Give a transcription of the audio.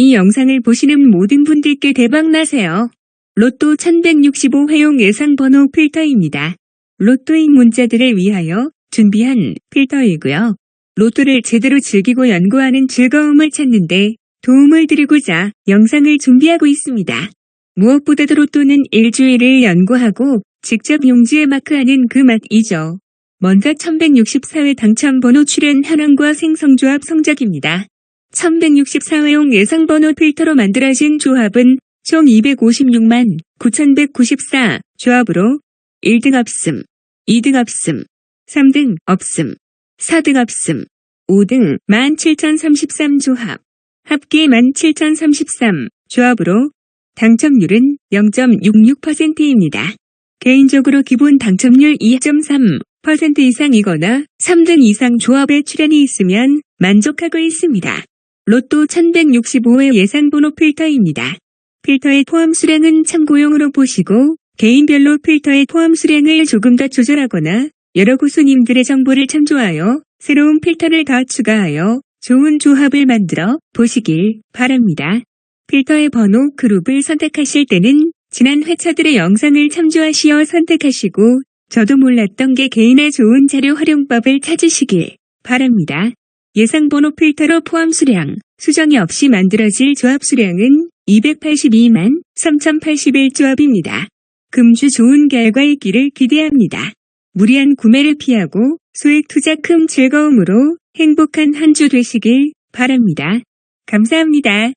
이 영상을 보시는 모든 분들께 대박 나세요. 로또 1165 회용 예상 번호 필터입니다. 로또인 문자들을 위하여 준비한 필터이고요. 로또를 제대로 즐기고 연구하는 즐거움을 찾는데 도움을 드리고자 영상을 준비하고 있습니다. 무엇보다도 로또는 일주일을 연구하고 직접 용지에 마크하는 그 맛이죠. 먼저 1164회 당첨번호 출현 현황과 생성조합 성적입니다. 1164회용 예상번호 필터로 만들어진 조합은 총 256만 9194 조합으로 1등 없음, 2등 없음, 3등 없음, 4등 없음, 5등 17,033 조합, 합계 17,033 조합으로 당첨률은 0.66%입니다. 개인적으로 기본 당첨률 2.3% 이상이거나 3등 이상 조합에 출연이 있으면 만족하고 있습니다. 로또 1165의 예상 번호 필터입니다. 필터의 포함 수량은 참고용으로 보시고 개인별로 필터의 포함 수량을 조금 더 조절하거나 여러 고수님들의 정보를 참조하여 새로운 필터를 더 추가하여 좋은 조합을 만들어 보시길 바랍니다. 필터의 번호 그룹을 선택하실 때는 지난 회차들의 영상을 참조하시어 선택하시고 저도 몰랐던 게 개인의 좋은 자료 활용법을 찾으시길 바랍니다. 예상 번호 필터로 포함 수량, 수정이 없이 만들어질 조합 수량은 282만 3081 조합입니다. 금주 좋은 결과 있기를 기대합니다. 무리한 구매를 피하고 소액 투자 큰 즐거움으로 행복한 한 주 되시길 바랍니다. 감사합니다.